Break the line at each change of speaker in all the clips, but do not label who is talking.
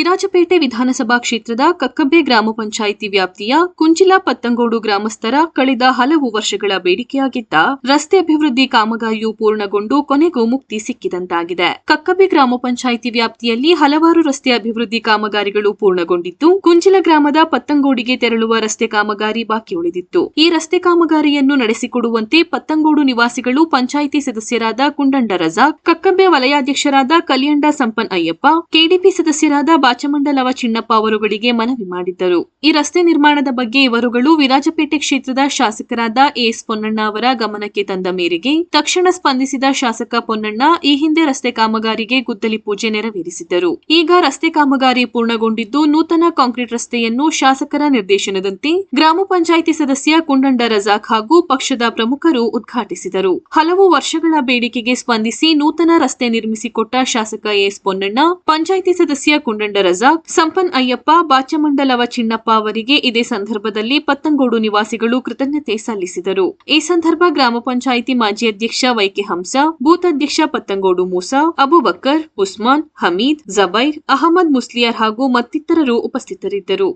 ವಿರಾಜಪೇಟೆ ವಿಧಾನಸಭಾ ಕ್ಷೇತ್ರದ ಕಕ್ಕಬ್ಬೆ ಗ್ರಾಮ ಪಂಚಾಯಿತಿ ವ್ಯಾಪ್ತಿಯ ಕುಂಚಿಲ ಪತ್ತಂಗೋಡು ಗ್ರಾಮಸ್ಥರ ಕಳೆದ ಹಲವು ವರ್ಷಗಳ ಬೇಡಿಕೆಯಾಗಿದ್ದ ರಸ್ತೆ ಅಭಿವೃದ್ಧಿ ಕಾಮಗಾರಿಯು ಪೂರ್ಣಗೊಂಡು ಕೊನೆಗೂ ಮುಕ್ತಿ ಸಿಕ್ಕಿದಂತಾಗಿದೆ. ಕಕ್ಕಬ್ಬೆ ಗ್ರಾಮ ಪಂಚಾಯಿತಿ ವ್ಯಾಪ್ತಿಯಲ್ಲಿ ಹಲವಾರು ರಸ್ತೆ ಅಭಿವೃದ್ಧಿ ಕಾಮಗಾರಿಗಳು ಪೂರ್ಣಗೊಂಡಿದ್ದು, ಕುಂಚಿಲ ಗ್ರಾಮದ ಪತ್ತಂಗೋಡಿಗೆ ತೆರಳುವ ರಸ್ತೆ ಕಾಮಗಾರಿ ಬಾಕಿ ಉಳಿದಿತ್ತು. ಈ ರಸ್ತೆ ಕಾಮಗಾರಿಯನ್ನು ನಡೆಸಿಕೊಡುವಂತೆ ಪತ್ತಂಗೋಡು ನಿವಾಸಿಗಳು ಪಂಚಾಯಿತಿ ಸದಸ್ಯರಾದ ಕುಂಡಂಡ ರಜಾಕ್ ಕಕ್ಕಬ್ಬೆ ವಲಯಾಧ್ಯಕ್ಷರಾದ ಕಲಿಯಂಡ ಸಂಪನ್ ಅಯ್ಯಪ್ಪ, ಕೆಡಿಪಿ ಸದಸ್ಯರಾದ ಬಾಚಮಂಡಲವ ಚಿನ್ನಪ್ಪ ಅವರುಗಳಿಗೆ ಮನವಿ ಮಾಡಿದ್ದರು. ಈ ರಸ್ತೆ ನಿರ್ಮಾಣದ ಬಗ್ಗೆ ಇವರುಗಳು ವಿರಾಜಪೇಟೆ ಕ್ಷೇತ್ರದ ಶಾಸಕರಾದ ಎಸ್ ಪೊನ್ನಣ್ಣ ಅವರ ಗಮನಕ್ಕೆ ತಂದ ಮೇರೆಗೆ ತಕ್ಷಣ ಸ್ಪಂದಿಸಿದ ಶಾಸಕ ಪೊನ್ನಣ್ಣ ಈ ಹಿಂದೆ ರಸ್ತೆ ಕಾಮಗಾರಿಗೆ ಗುದ್ದಲಿ ಪೂಜೆ ನೆರವೇರಿಸಿದ್ದರು. ಈಗ ರಸ್ತೆ ಕಾಮಗಾರಿ ಪೂರ್ಣಗೊಂಡಿದ್ದು ನೂತನ ಕಾಂಕ್ರೀಟ್ ರಸ್ತೆಯನ್ನು ಶಾಸಕರ ನಿರ್ದೇಶನದಂತೆ ಗ್ರಾಮ ಪಂಚಾಯಿತಿ ಸದಸ್ಯ ಕುಂಡಂಡ ರಜಾಕ್ ಹಾಗೂ ಪಕ್ಷದ ಪ್ರಮುಖರು ಉದ್ಘಾಟಿಸಿದರು. ಹಲವು ವರ್ಷಗಳ ಬೇಡಿಕೆಗೆ ಸ್ಪಂದಿಸಿ ನೂತನ ರಸ್ತೆ ನಿರ್ಮಿಸಿಕೊಟ್ಟ ಶಾಸಕ ಎಸ್ ಪೊನ್ನಣ್ಣ, ಪಂಚಾಯಿತಿ ಸದಸ್ಯ ಕುಂಡಂಡ ರಜಾಕ್ ಸಂಪನ್ ಅಯ್ಯಪ್ಪ, ಬಾಚಮಂಡಲವ ಚಿನ್ನಪ್ಪ ಅವರಿಗೆ ಇದೇ ಸಂದರ್ಭದಲ್ಲಿ ಪತ್ತಂಗೋಡು ನಿವಾಸಿಗಳು ಕೃತಜ್ಞತೆ ಸಲ್ಲಿಸಿದರು. ಈ ಸಂದರ್ಭ ಗ್ರಾಮ ಪಂಚಾಯಿತಿ ಮಾಜಿ ಅಧ್ಯಕ್ಷ ವೈಕೆ ಹಂಸ, ಬೂತ್ ಅಧ್ಯಕ್ಷ ಪತ್ತಂಗೋಡು ಮೂಸಾ ಅಬುಬಕ್ಕರ್ ಉಸ್ಮಾನ್, ಹಮೀದ್, ಜಬೈರ್, ಅಹಮದ್ ಮುಸ್ಲಿಯರ್ ಹಾಗೂ ಮತ್ತಿತರರು ಉಪಸ್ಥಿತರಿದ್ದರು.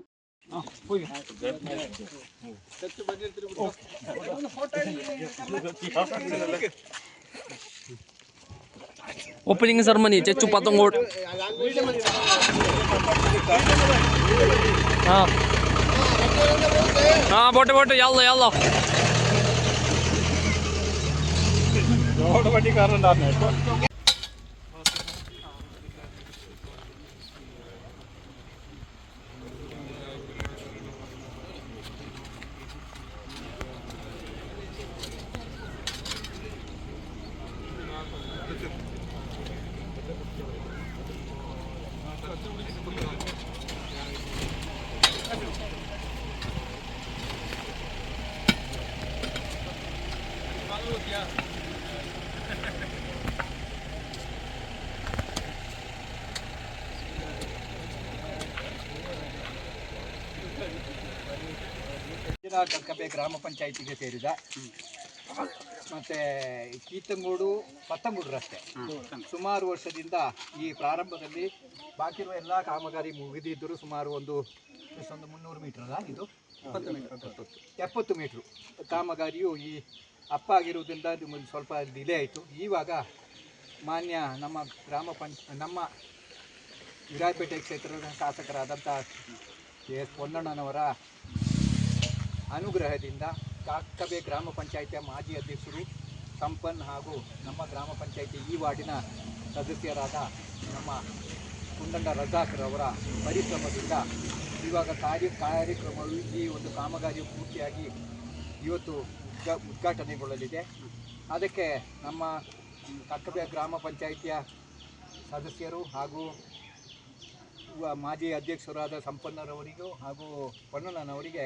ఓపెనింగ్ సెరమనీ చెచ్చు పతంగోట్ బొట్ట బొట్ట ఎల్ల ఎల్ల ഓട്ടോമാറ്റിക്
കാറുണ്ടായിരുന്നു ಕಕ್ಕಬೆ ಗ್ರಾಮ ಪಂಚಾಯಿತಿಗೆ ಸೇರಿದ. ಮತ್ತೆ ಕೀತಂಗೂಡು ಪತ್ತಂಗೂಡು ರಸ್ತೆ ಸುಮಾರು ವರ್ಷದಿಂದ ಈ ಪ್ರಾರಂಭದಲ್ಲಿ ಬಾಕಿ ಇರುವ ಎಲ್ಲ ಕಾಮಗಾರಿ ಮುಗಿದಿದ್ದರೂ ಸುಮಾರು ಒಂದು ಎಷ್ಟೊಂದು ಮುನ್ನೂರು ಮೀಟರ್ ಅಲ್ಲ ಇದು? ಎಪ್ಪತ್ತು ಮೀಟ್ರು ಕಾಮಗಾರಿಯು ಈ ಅಪ್ಪ ಆಗಿರುವುದರಿಂದ ನಿಮ್ಮಲ್ಲಿ ಸ್ವಲ್ಪ ಡಿಲೇ ಆಯಿತು. ಈವಾಗ ಮಾನ್ಯ ನಮ್ಮ ಗ್ರಾಮ ಪಂಚ, ನಮ್ಮ ವಿರಾಯಪೇಟೆ ಕ್ಷೇತ್ರದ ಶಾಸಕರಾದಂಥ ಎಸ್ ಪೊನ್ನಣ್ಣನವರ ಅನುಗ್ರಹದಿಂದ ಕಾಕಬೆ ಗ್ರಾಮ ಪಂಚಾಯಿತಿಯ ಮಾಜಿ ಅಧ್ಯಕ್ಷರು ಸಂಪನ್ ಹಾಗೂ ನಮ್ಮ ಗ್ರಾಮ ಪಂಚಾಯಿತಿ ಈ ವಾರ್ಡಿನ ಸದಸ್ಯರಾದ ನಮ್ಮ ಕುಂದಂಡ ರಜಾಕ್ರವರ ಪರಿಶ್ರಮದಿಂದ ಇವಾಗ ಕಾರ್ಯ, ಕಾರ್ಯಕ್ರಮವು ಈ ಒಂದು ಕಾಮಗಾರಿಯು ಪೂರ್ತಿಯಾಗಿ ಇವತ್ತು ಉದ್ಘಾ, ಉದ್ಘಾಟನೆಗೊಳ್ಳಲಿದೆ. ಅದಕ್ಕೆ ನಮ್ಮ ಕಕ್ಕಬೆ ಗ್ರಾಮ ಪಂಚಾಯಿತಿಯ ಸದಸ್ಯರು ಹಾಗೂ ಮಾಜಿ ಅಧ್ಯಕ್ಷರಾದ ಸಂಪನ್ನರವರಿಗೂ ಹಾಗೂ ಪಣ್ಣನವರಿಗೆ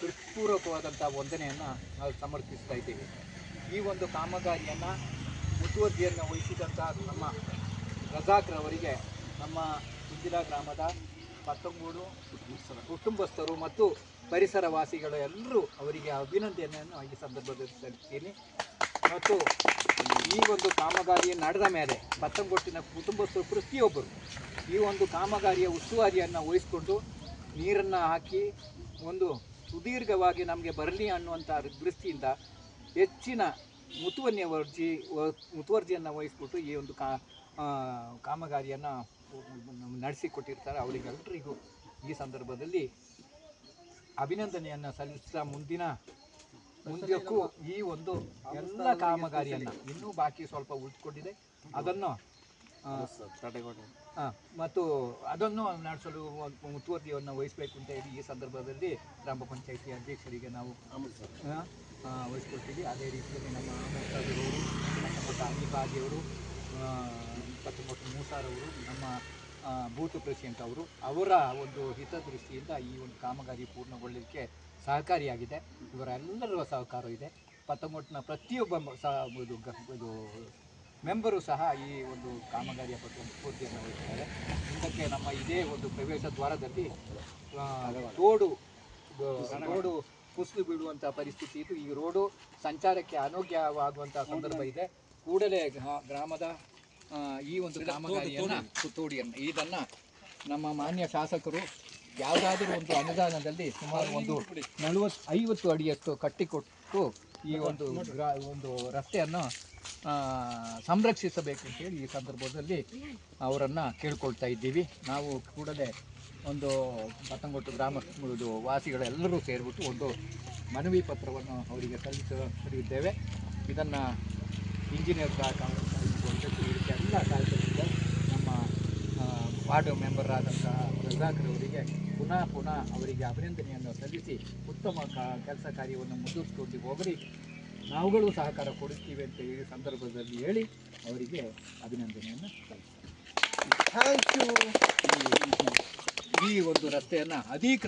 ಹೃತ್ಪೂರ್ವಕವಾದಂಥ ವಂದನೆಯನ್ನು ನಾವು ಸಮರ್ಪಿಸ್ತಾ ಇದ್ದೀವಿ. ಈ ಒಂದು ಕಾಮಗಾರಿಯನ್ನು ಮುತುವರ್ಜಿಯನ್ನು ವಹಿಸಿದಂಥ ನಮ್ಮ ರಜಾಕ್ರವರಿಗೆ ನಮ್ಮ ಕುಂಜಿಲ ಗ್ರಾಮದ ಪತ್ತಂಗೂಡು ಕುಟುಂಬಸ್ಥರು ಮತ್ತು ಪರಿಸರವಾಸಿಗಳು ಎಲ್ಲರೂ ಅವರಿಗೆ ಅಭಿನಂದನೆಯನ್ನು ಈ ಸಂದರ್ಭದಲ್ಲಿ ಸಲ್ಲಿಸ್ತೀನಿ. ಮತ್ತು ಈ ಒಂದು ಕಾಮಗಾರಿ ನಡೆದ ಮೇಲೆ ಪತ್ತಂಗೊಟ್ಟಿನ ಕುಟುಂಬಸ್ಥರು ಪ್ರತಿಯೊಬ್ಬರು ಈ ಒಂದು ಕಾಮಗಾರಿಯ ಉಸ್ತುವಾರಿಯನ್ನು ವಹಿಸಿಕೊಂಡು ನೀರನ್ನು ಹಾಕಿ ಒಂದು ಸುದೀರ್ಘವಾಗಿ ನಮಗೆ ಬರಲಿ ಅನ್ನುವಂಥ ದೃಷ್ಟಿಯಿಂದ ಹೆಚ್ಚಿನ ಮುತುವನ್ಯ ವರ್ಜಿ ಮುತುವರ್ಜಿಯನ್ನು ವಹಿಸ್ಬಿಟ್ಟು ಈ ಒಂದು ಕಾ ಕಾಮಗಾರಿಯನ್ನು ನಡೆಸಿಕೊಟ್ಟಿರ್ತಾರೆ. ಅವರಿಗೆಲ್ಲರಿಗೂ ಈ ಸಂದರ್ಭದಲ್ಲಿ ಅಭಿನಂದನೆಯನ್ನು ಸಲ್ಲಿಸ್ತಾ ಮುಂದಿನ ಮುಂದಕ್ಕೂ ಈ ಒಂದು ಎಲ್ಲ ಕಾಮಗಾರಿಯನ್ನು ಇನ್ನೂ ಬಾಕಿ ಸ್ವಲ್ಪ ಉಳಿದುಕೊಂಡಿದೆ. ಅದನ್ನು ಮತ್ತು ಅದನ್ನು ನಡೆಸಲು ಮುತುವರ್ಜಿಯನ್ನು ವಹಿಸಬೇಕು ಅಂತ ಹೇಳಿ ಈ ಸಂದರ್ಭದಲ್ಲಿ ಗ್ರಾಮ ಪಂಚಾಯಿತಿ ಅಧ್ಯಕ್ಷರಿಗೆ ನಾವು ವಹಿಸ್ಕೊಳ್ತೀವಿ. ಅದೇ ರೀತಿಯಲ್ಲಿ ನಮ್ಮ ಆಮಂತ್ರದವರು ಮತ್ತು ಅನಿಬಾಜಿಯವರು ಮತ್ತು ಮೂಸಾರವರು, ನಮ್ಮ ಬೂತ್ ಪ್ರೆಸಿಡೆಂಟ್ ಅವರು ಅವರ ಒಂದು ಹಿತದೃಷ್ಟಿಯಿಂದ ಈ ಒಂದು ಕಾಮಗಾರಿ ಪೂರ್ಣಗೊಳ್ಳಲಿಕ್ಕೆ ಸಹಕಾರಿಯಾಗಿದೆ. ಇವರೆಲ್ಲರ ಸಹಕಾರ ಇದೆ. ಪತ್ತೊಂಬತ್ತಿನ ಪ್ರತಿಯೊಬ್ಬ ಇದು ಮೆಂಬರು ಸಹ ಈ ಒಂದು ಕಾಮಗಾರಿಯ ಬಗ್ಗೆ ಒಂದು ಸ್ಫೂರ್ತಿಯನ್ನು ವಹಿಸಿದ್ದಾರೆ. ಇದಕ್ಕೆ ನಮ್ಮ ಇದೇ ಒಂದು ಪ್ರವೇಶ ದ್ವಾರದಲ್ಲಿ ರೋಡು ರೋಡು ಕುಸಿದು ಬೀಳುವಂಥ ಪರಿಸ್ಥಿತಿ ಇದು ಈ ರೋಡು ಸಂಚಾರಕ್ಕೆ ಅನೋಗ್ಯವಾಗುವಂಥ ಸಂದರ್ಭ ಇದೆ. ಕೂಡಲೇ ಗ್ರಾ- ಗ್ರಾಮದ ಈ ಒಂದು ಕಾಮಗಾರಿಯನ್ನು ಸುತ್ತೋಡಿಯನ್ನು ಇದನ್ನು ನಮ್ಮ ಮಾನ್ಯ ಶಾಸಕರು ಯಾವುದಾದ್ರೂ ಒಂದು ಅನುದಾನದಲ್ಲಿ ಸುಮಾರು ಒಂದು ನಲವತ್ತು ಐವತ್ತು ಅಡಿಯಷ್ಟು ಕಟ್ಟಿಕೊಟ್ಟು ಈ ಒಂದು ಒಂದು ರಸ್ತೆಯನ್ನು ಸಂರಕ್ಷಿಸಬೇಕು ಅಂತೇಳಿ ಈ ಸಂದರ್ಭದಲ್ಲಿ ಅವರನ್ನು ಕೇಳ್ಕೊಳ್ತಾ ಇದ್ದೀವಿ. ನಾವು ಕೂಡಲೇ ಒಂದು ಪತ್ತಂಗೊಟ್ಟು ಗ್ರಾಮ ಇದು ವಾಸಿಗಳೆಲ್ಲರೂ ಸೇರಿಬಿಟ್ಟು ಒಂದು ಮನವಿ ಪತ್ರವನ್ನು ಅವರಿಗೆ ಸಲ್ಲಿಸಿದ್ದೇವೆ ಇದನ್ನು ಇಂಜಿನಿಯರ್ ಎಲ್ಲ ಕಾಯ್ದಿರಿಸಿದ ನಮ್ಮ ವಾರ್ಡ್ ಮೆಂಬರ್ ಆದಂತಹ ರಜಾಕ್ರವರಿಗೆ ಪುನಃ ಪುನಃ ಅವರಿಗೆ ಅಭಿನಂದನೆಯನ್ನು ಸಲ್ಲಿಸಿ ಉತ್ತಮ ಕೆಲಸ ಕಾರ್ಯವನ್ನು ಮುಂದುವರಿಸಿಕೊಂಡು ಹೋಗಲಿ. ನಾವುಗಳು ಸಹಕಾರ ಕೊಡುತ್ತೀವಿ ಅಂತ ಈ ಸಂದರ್ಭದಲ್ಲಿ ಹೇಳಿ ಅವರಿಗೆ ಅಭಿನಂದನೆಯನ್ನು ಸಲ್ಲಿಸ್ತಾರೆ ಈ- ಈ ಒಂದು ರಸ್ತೆಯನ್ನು ಅಧಿಕ